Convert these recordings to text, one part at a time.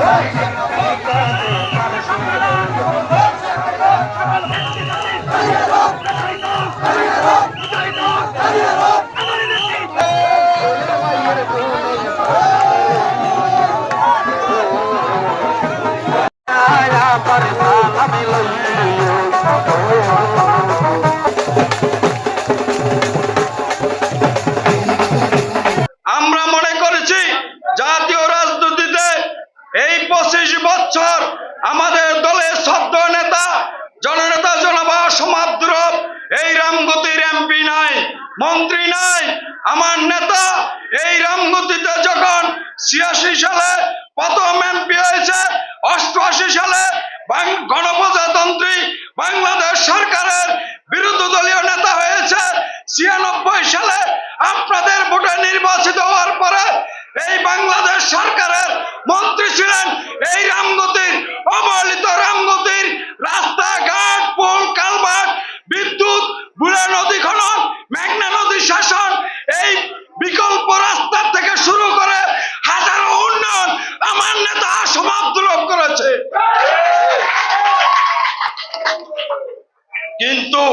আমরা মন্ত্রী নাই আমার নেতা এই রামগতিতে যখন ছিয়াশি সালে প্রথম এমপি হয়েছে অষ্টআশি সালে বাং- গণপ্রজাতন্ত্রী বাংলাদেশ সরকারের বিরোধী দলীয় নেতা হয়েছে ছিয়ানব্বই সালে আপনাদের ভোটে নির্বাচিত হওয়ার পরে এই বাংলাদেশ সরকারের মন্ত্রী ছিলেন এই রামগতির অবহেলিত রামগতির রাস্তাঘাট পোল কালভার্ট বিদ্যুৎ বুড়া নদী খনন মেঘনা নদী শাসন এই বিকল্প রাস্তা থেকে শুরু করে হাজারো উন্নয়ন আমার নেতা সমাপ্ত করেছে কিন্তু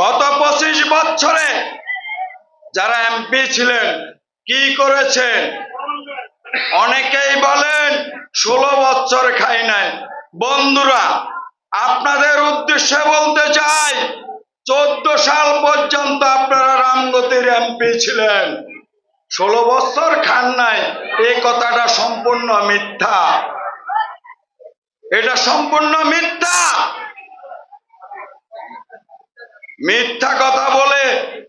গত পঁচিশ বছরে যারা এমপি ছিলেন, কি করেছেন? অনেকেই বলেন, ষোলো বছর খাই নাই। বন্ধুরা, আপনাদের উদ্দেশ্যে বলতে চাই, চোদ্দ সাল পর্যন্ত আপনারা রামগতির এমপি ছিলেন। ষোলো বছর খান নাই, এই কথাটা সম্পূর্ণ মিথ্যা। এটা সম্পূর্ণ মিথ্যা। মিথ্যা কথা বলে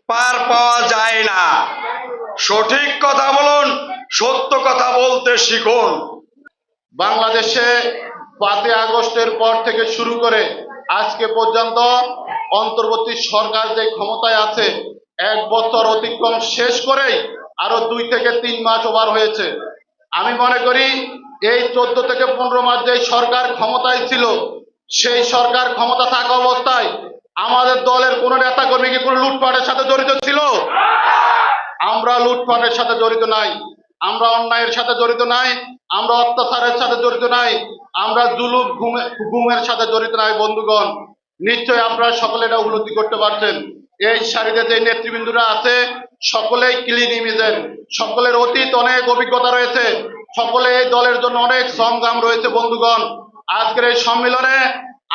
পার পাওয়া যায় না। সঠিক কথা বলুন, সত্য কথা বলতে শিখুন। বাংলাদেশে পাঁচই আগস্টের পর থেকে শুরু করে আজকে পর্যন্ত অন্তর্বর্তী সরকার যে ক্ষমতায় আছে, এক বছর অতিক্রম শেষ করেই আরও দুই থেকে তিন মাস ওভার হয়েছে। আমি মনে করি এই চোদ্দ থেকে পনেরো মাস যে সরকার ক্ষমতায় ছিল, সেই সরকার ক্ষমতা থাকা অবস্থায় আমাদের দলের কোনো নেতা কর্মী কি কোনো লুটপাটের সাথে জড়িত ছিল? আমরা লুটপাটের সাথে জড়িত নাই, আমরা অন্যায়ের সাথে জড়িত নাই, আমরা অত্যাচারের সাথে জড়িত নাই, আমরা জুলুম ঘুমের সাথে জড়িত নাই, বন্ধুগণ। নিশ্চয়ই আপনারা সকলে এটা উপলব্ধি করতে পারছেন। এই সারিতে যে নেতৃবৃন্দরা আছে সকলেই ক্লিন ইমেজের, সকলের অতীত অনেক অভিজ্ঞতা রয়েছে, সকলে এই দলের জন্য অনেক সংগ্রাম রয়েছে, বন্ধুগণ। আজকের এই সম্মেলনে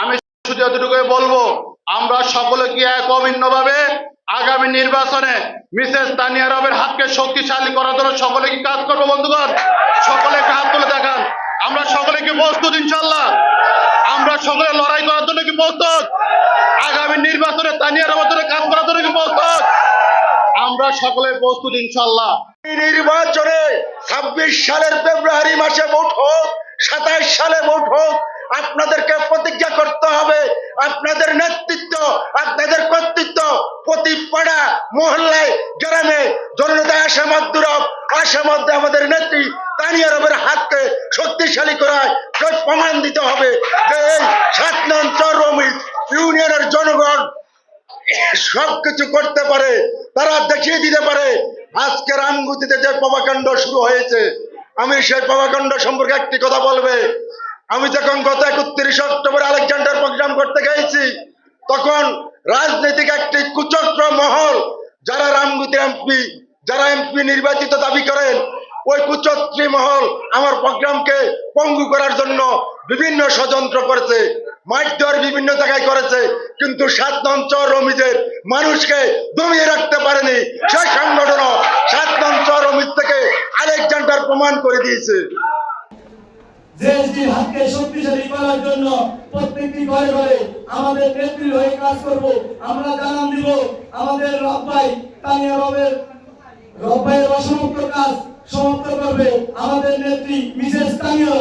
আমি শুধু এতটুকুই বলব, আমরা সকলে কি এক অভিন্নভাবে আগামী নির্বাচনে মিসেস তানিয়া রবের হাতকে শক্তিশালী করার জন্য সকলে কি কাজ করব, বন্ধুগণ? সকলে হাত তুলে দেখান। আমরা সকলে কি প্রস্তুত ইনশাল্লাহ আমরা সকলে লড়াই করার জন্য কি প্রস্তুত আগামী নির্বাচনে তানিয়া রবের জন্য কাজ করার জন্য কি প্রস্তুত আমরা সকলে প্রস্তুত ইনশাল্লাহ নির্বাচনে ছাব্বিশ সালের ফেব্রুয়ারি মাসে ভোট হোক, সাতাইশ সালে ভোট হোক, আপনাদেরকে প্রতিজ্ঞা করতে হবে। আপনাদের নেতৃত্ব, আপনাদের কর্তৃত্ব প্রতি পাড়া, মহল্লায়, গ্রামে জনতা জননেতা আসামাদ্দুরব আসামধ্যে আমাদের নেত্রী, তানিয়া রবের হাতকে শক্তিশালী করায় প্রমাণ দিতে হবে যে এই সাত নং চরমিত ইউনিয়নের জনগণ সবকিছু করতে পারে। তারা দেখিয়ে দিতে পারে আজকে রামগুতিতে যে প্রভাকাণ্ড শুরু হয়েছে, আমি সেই প্রভাকাণ্ড সম্পর্কে একটি কথা বলবে। আমি যখন গত একত্রিশ অক্টোবর আলেকজান্ডার প্রোগ্রাম করতে গেছি তখন রাজনৈতিক একটি কুচক্র মহল, যারা রামগুতি এমপি, যারা এমপি নির্বাচিত দাবি করেন, ওই কুচক্রী মহল আমার প্রোগ্রামকে পঙ্গু করার জন্য বিভিন্ন ষড়যন্ত্র করেছে। মাইক বিভিন্ন জায়গায় করেছে, কিন্তু সাত নঞ্চর রমিজের মানুষকে দমিয়ে রাখতে পারেনি। সেই সংগঠন সাত নঞ্চর রমিজ থেকে আলেকজান্ডার প্রমাণ করে দিয়েছে। হাতকে শক্তিশালী করার জন্য প্রত্যেকটি ঘরে ঘরে আমাদের নেত্রী হয়ে কাজ করব। আমরা জানান দিব, আমাদের রব্বাই তানিয়া রবের রব্বাইয়ের অসমাপ্ত কাজ সমাপ্ত করবে। আমাদের নেত্রী মিসেস তানিয়া